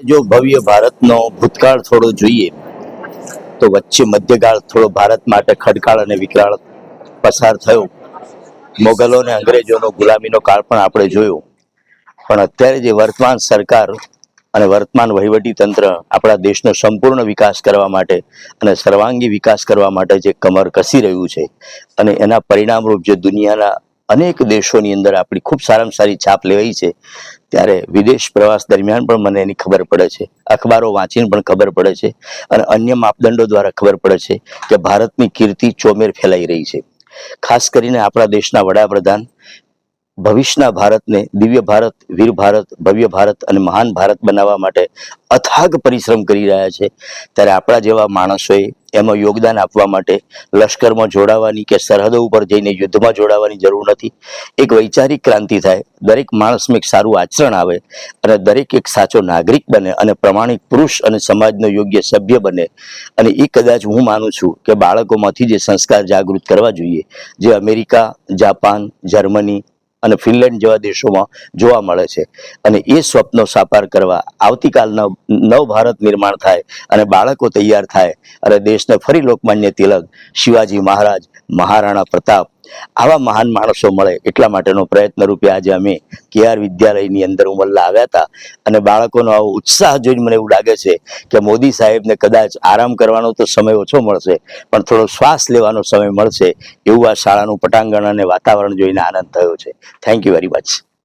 જો ભવ્ય ભારતનો ભૂતકાળ થોડો જોઈએ, તો વચ્ચે મધ્યકાળ થોડો ભારત માટે ખડકાળ અને વિકરાળ પસાર થયો. મોગલો અને અંગ્રેજોનો ગુલામીનો કાળ પણ આપણે જોયો. પણ અત્યારે જે વર્તમાન સરકાર અને વર્તમાન વહીવટી તંત્ર આપણા દેશનો સંપૂર્ણ વિકાસ કરવા માટે અને સર્વાંગી વિકાસ કરવા માટે જે કમર કસી રહ્યું છે અને એના પરિણામરૂપ જે દુનિયાના અનેક દેશોની અંદર આપણી ખૂબ સારામાં સારી છાપ લેવાઈ છે. ત્યારે વિદેશ પ્રવાસ દરમિયાન પણ મને એની ખબર પડે છે. અખબારો વાંચીને પણ ખબર પડે છે અને અન્ય માપદંડો દ્વારા ખબર પડે છે કે ભારતની કીર્તિ ચોમેર ફેલાઈ રહી છે. ખાસ કરીને આપણા દેશના વડાપ્રધાન ભવિષ્યના ભારતને દિવ્ય ભારત, વીર ભારત, ભવ્ય ભારત અને મહાન ભારત બનાવવા માટે અથાગ પરિશ્રમ કરી રહ્યા છે. ત્યારે આપણા જેવા માણસોએ એમાં યોગદાન આપવા માટે લશ્કરમાં જોડાવાની કે સરહદો ઉપર જઈને યુદ્ધમાં જોડાવાની જરૂર નથી. એક વૈચારિક ક્રાંતિ થાય, દરેક માણસમાં એક સારું આચરણ આવે અને દરેક એક સાચો નાગરિક બને અને પ્રમાણિક પુરુષ અને સમાજનો યોગ્ય સભ્ય બને. અને એ કદાચ હું માનું છું કે બાળકોમાંથી જે સંસ્કાર જાગૃત કરવા જોઈએ, જે અમેરિકા, જાપાન, જર્મની અને ફિનલેન્ડ જેવા દેશોમાં જોવા મળે છે. અને એ સ્વપ્નો સાકાર કરવા આવતીકાલના નવ ભારત નિર્માણ થાય અને બાળકો તૈયાર થાય અને દેશને ફરી લોકમાન્ય તિલક, શિવાજી મહારાજ, મહારાણા પ્રતાપ આવા મહાન માણસો મળે એટલા માટેનો પ્રયત્ન રૂપે આજે અમે કેઆર વિદ્યાલયની અંદર ઉમરલા આવ્યા હતા. અને બાળકોનો આવો ઉત્સાહ જોઈને મને એવું લાગે છે કે મોદી સાહેબને કદાચ આરામ કરવાનો તો સમય ઓછો મળશે, પણ થોડો શ્વાસ લેવાનો સમય મળશે એવું આ શાળાનું પટાંગણ અને વાતાવરણ જોઈને આનંદ થયો છે. Thank you very much